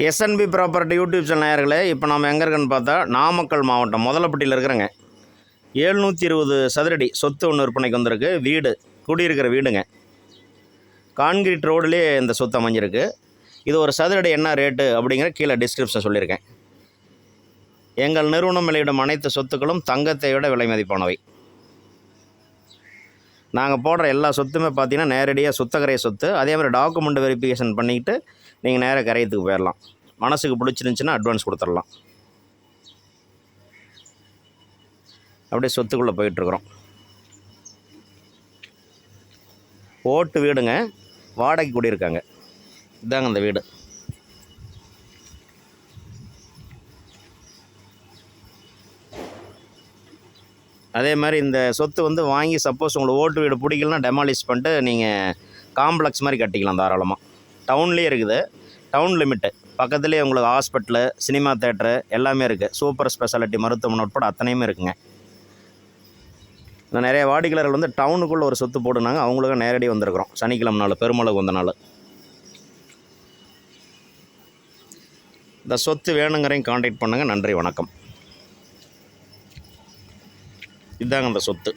SNP property YouTube channel நேயர்களே இப்போ நம்ம எங்கே இருக்குன்னு பார்த்தா நாமக்கல் மாவட்டம் முதலப்பட்டியில் இருக்கிறேங்க. ஏழ்நூற்றி இருபது சதுரடி சொத்து ஒன்று விற்பனைக்கு வந்திருக்கு. வீடு குடியிருக்கிற வீடுங்க. கான்கிரீட் ரோடுலேயே இந்த சொத்து அமைஞ்சிருக்கு. இது ஒரு சதுரடி என்ன ரேட்டு அப்படிங்கிற கீழே டிஸ்கிரிப்ஷன் சொல்லியிருக்கேன். எங்கள் நிறுவனம் வெளியிடும் அனைத்து சொத்துக்களும் தங்கத்தை விட விலை மதிப்பானவை. நாங்கள் போடுற எல்லா சொத்துமே பார்த்தீங்கன்னா நேரடியாக சுத்தகரை சொத்து. அதே மாதிரி டாக்குமெண்ட் வெரிஃபிகேஷன் பண்ணிக்கிட்டு நீங்கள் நேராக கரையத்துக்கு போயிடலாம் மனசுக்கு பிடிச்சிருந்துச்சின்னா அட்வான்ஸ் கொடுத்துடலாம் அப்படியே சொத்துக்குள்ளே போயிட்டுருக்குறோம். ஓட்டு வீடுங்க. வாடகைக்கு குடியிருக்காங்க. இதாங்க இந்த வீடு. அதே மாதிரி இந்த சொத்து வந்து வாங்கி சப்போஸ் உங்களுக்கு ஓட்டு வீடு பிடிக்கலனா டெமாலிஷ் பண்ணிட்டு நீங்கள் காம்ப்ளெக்ஸ் மாதிரி கட்டிக்கலாம் தாராளமாக டவுன்லேயே இருக்குது. டவுன் லிமிட்டு பக்கத்துலேயே உங்களுக்கு ஹாஸ்பிட்டலு சினிமா தேட்டரு எல்லாமே இருக்குது சூப்பர் ஸ்பெஷாலிட்டி மருத்துவமனை உட்பட அத்தனையுமே இருக்குங்க. நான் நிறைய வாடிக்கையாளர்கள் வந்து டவுனுக்குள்ளே ஒரு சொத்து போடுனாங்க. அவங்களுக்கும் நேரடி வந்திருக்கிறோம். சனிக்கிழமை நாள் பெருமளவு வந்த நாள். இந்த சொத்து வேணுங்கிறதையும் காண்டாக்ட் பண்ணுங்கள் நன்றி வணக்கம். இதாங்க அந்த சொத்து.